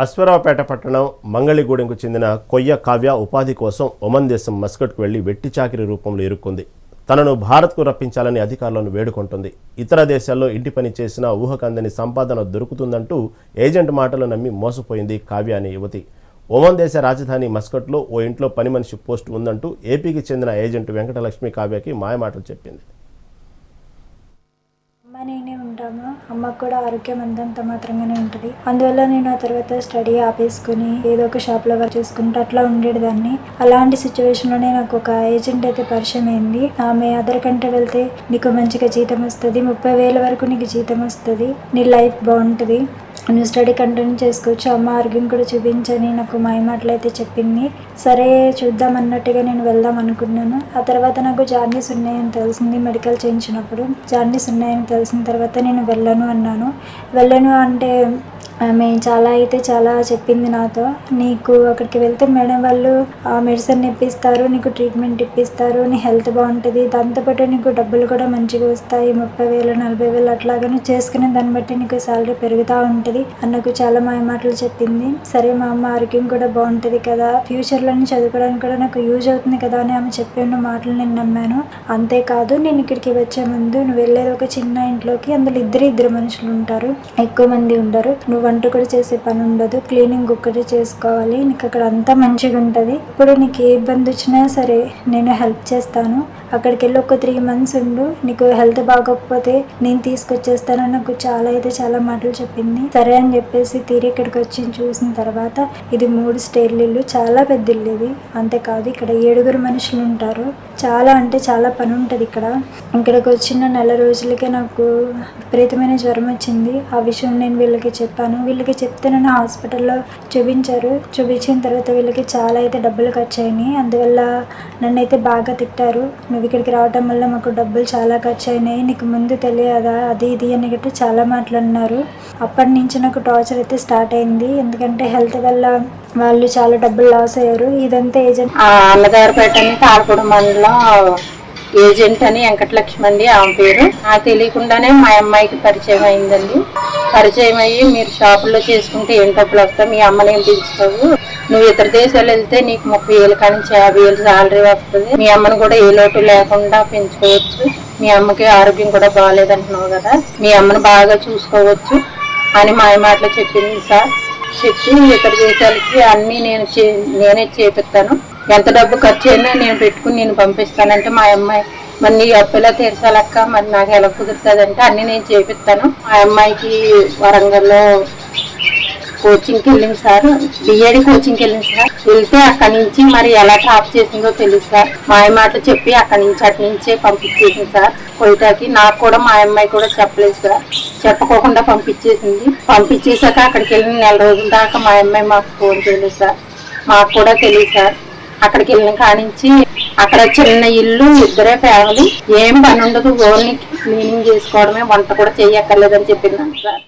అశ్వరావుపేట పట్టణం మంగళిగూడెంకు చెందిన కొయ్య కావ్య ఉపాధి కోసం ఒమన్ దేశం మస్కట్కు వెళ్ళి వెట్టి చాకిరి రూపంలో ఇరుక్కుంది. తనను భారత్కు రప్పించాలని అధికారులను వేడుకుంటుంది. ఇతర దేశాల్లో ఇంటి పని చేసిన ఊహకందని సంపాదన దొరుకుతుందంటూ ఏజెంట్ మాటలు నమ్మి మోసపోయింది కావ్య అనే యువతి. ఒమన్ దేశ రాజధాని మస్కట్లో ఓ ఇంట్లో పని మనిషి పోస్ట్ ఉందంటూ ఏపీకి చెందిన ఏజెంట్ వెంకటలక్ష్మి కావ్యకి మాయమాటలు చెప్పింది. ఉంటాము అమ్మకు కూడా ఆరోగ్యం అంతంత మాత్రంగానే ఉంటుంది. అందువల్ల నేను ఆ తర్వాత స్టడీ ఆపేసుకుని ఏదో ఒక షాప్లో వర్క్ చేసుకుంటూ అట్లా ఉండేదాన్ని. అలాంటి సిచ్యువేషన్లోనే నాకు ఒక ఏజెంట్ అయితే పరిచయం అయింది. ఆమె అదర్ కంటే వెళ్తే నీకు మంచిగా జీతం వస్తుంది. ముప్పై వేల వరకు నీకు జీతం వస్తుంది. నీ లైఫ్ బాగుంటుంది. నువ్వు స్టడీ కంటిన్యూ చేసుకోవచ్చు. అమ్మ ఆరోగ్యం కూడా చూపించని నాకు మాయమాటలు అయితే చెప్పింది. సరే చూద్దాం అన్నట్టుగా నేను వెళ్దాం అనుకున్నాను. ఆ తర్వాత నాకు జార్నీస్ ఉన్నాయని తెలిసింది మెడికల్ చేయించినప్పుడు. జార్నీస్ ఉన్నాయని తెలిసిన తర్వాత నేను వెళ్ళను అన్నాను. వెళ్ళను అంటే ఆమె చాలా అయితే చాలా చెప్పింది నాతో. నీకు అక్కడికి వెళ్తే మేడం వాళ్ళు ఆ మెడిసిన్ ఇప్పిస్తారు నీకు ట్రీట్మెంట్ ఇప్పిస్తారు నీ హెల్త్ బాగుంటుంది. దాంతోపాటు నీకు డబ్బులు కూడా మంచిగా వస్తాయి. ముప్పై వేలు నలభై వేలు అట్లాగా నువ్వు చేసుకునే దాన్ని బట్టి నీకు శాలరీ పెరుగుతూ ఉంటుంది అన్నకు చాలా మాయ మాటలు చెప్పింది. సరే మా అమ్మ ఆరోగ్యం కూడా బాగుంటుంది కదా. ఫ్యూచర్లోని చదువుకోవడానికి కూడా నాకు యూజ్ అవుతుంది కదా అని ఆమె చెప్పిన మాటలు నేను నమ్మాను. అంతేకాదు నేను ఇక్కడికి వచ్చే ముందు నువ్వు వెళ్ళేది ఒక చిన్న ఇంట్లోకి. అందులో ఇద్దరు ఇద్దరు మనుషులు ఉంటారు. ఎక్కువ మంది ఉండరు. నువ్వు వంట కూడా చేసే పని ఉండదు. క్లీనింగ్ ఒక్కటే చేసుకోవాలి. నీకు అక్కడ అంతా మంచిగా ఉంటుంది. ఇప్పుడు నీకు ఏ ఇబ్బంది వచ్చినా సరే నేను హెల్ప్ చేస్తాను. అక్కడికి వెళ్ళి ఒక త్రీ మంత్స్ ఉండు. నీకు హెల్త్ బాగోకపోతే నేను తీసుకొచ్చేస్తాను నాకు చాలా అయితే చాలా మాటలు చెప్పింది. సరే అని చెప్పేసి తీరి ఇక్కడికి వచ్చి చూసిన తర్వాత ఇది మూడు స్టేర్లు ఇల్లు. చాలా పెద్ద ఇల్లు ఇది. అంతేకాదు ఇక్కడ ఏడుగురు మనుషులు ఉంటారు. చాలా అంటే చాలా పని ఉంటుంది ఇక్కడ. ఇక్కడికి వచ్చిన నెల రోజులకే నాకు విపరీతమైన జ్వరం వచ్చింది. ఆ విషయం నేను వీళ్ళకి చెప్పాను. వీళ్ళకి చెప్తే నన్ను హాస్పిటల్లో చూపించారు. చూపించిన తర్వాత వీళ్ళకి చాలా అయితే డబ్బులు ఖర్చు అయినాయి అందువల్ల నన్ను అయితే బాగా తిట్టారు. నువ్వు ఇక్కడికి రావటం వల్ల మాకు డబ్బులు చాలా ఖర్చు అయినాయి నీకు ముందు తెలియదా? అది ఇది అని గట్టి చాలా మాటలు అన్నారు. అప్పటి నుంచి నాకు టార్చర్ అయితే స్టార్ట్ అయింది. ఎందుకంటే హెల్త్ వల్ల వాళ్ళు చాలా డబ్బులు లాస్ అయ్యారు. ఇదంతా ఏజెంట్ అన్నగారు అన్నగారిపేట అని మండలం ఏజెంట్ అని వెంకటలక్ష్మి అండి ఆమె పేరు. నాకు తెలియకుండానే మా అమ్మాయికి పరిచయం అయిందండి. పరిచయం అయ్యి మీరు షాపుల్లో చేసుకుంటే ఏం డబ్బులు వస్తాం మీ అమ్మని ఏం పిలుచుకోవు నువ్వు ఇతర దేశాలు వెళ్తే నీకు ముప్పై వేలు కానీ యాభై వేలు శాలరీ వస్తుంది. మీ అమ్మని కూడా ఏ లోటు లేకుండా పెంచుకోవచ్చు. మీ అమ్మకి ఆరోగ్యం కూడా బాగాలేదంటున్నావు కదా. మీ అమ్మని బాగా చూసుకోవచ్చు అని మా మాటలో చెప్పింది సార్. చెప్పి ఇతర దేశాలకి అన్నీ నేను చే నేనే చేపిస్తాను. ఎంత డబ్బు ఖర్చు అయినా నేను పెట్టుకుని నేను పంపిస్తానంటే మా అమ్మాయి మరి నీ అప్పులా తీర్చాలక్క మరి నాకు ఎలా కుదురుతుందంటే అన్నీ నేను చేపిస్తాను. మా అమ్మాయికి వరంగల్లో కోచింగ్కి వెళ్ళింది సార్ బిఏడి కోచింగ్కి వెళ్ళింది సార్. వెళ్తే అక్కడి నుంచి మరి ఎలా టాప్ చేసిందో తెలియదు సార్. మా మాట చెప్పి అక్కడి నుంచి అటు నుంచే పంపించేసింది సార్. కొయిటాకి నాకు కూడా మా అమ్మాయి కూడా చెప్పలేదు సార్. చెప్పకోకుండా పంపించేసింది. పంపించేశాక అక్కడికి వెళ్ళిన నెల రోజుల దాకా మా అమ్మాయి మాకు ఫోన్ చేయలేదు సార్. మాకు కూడా తెలియదు సార్. అక్కడికి వెళ్ళిన కానించి అక్కడ చిన్న ఇల్లు ఇద్దరే ఫ్యామిలీ. ఏం పని ఉండదు ఓన్లీ క్లీనింగ్ చేసుకోవడమే వంట కూడా చెయ్యక్కర్లేదని చెప్పింది సార్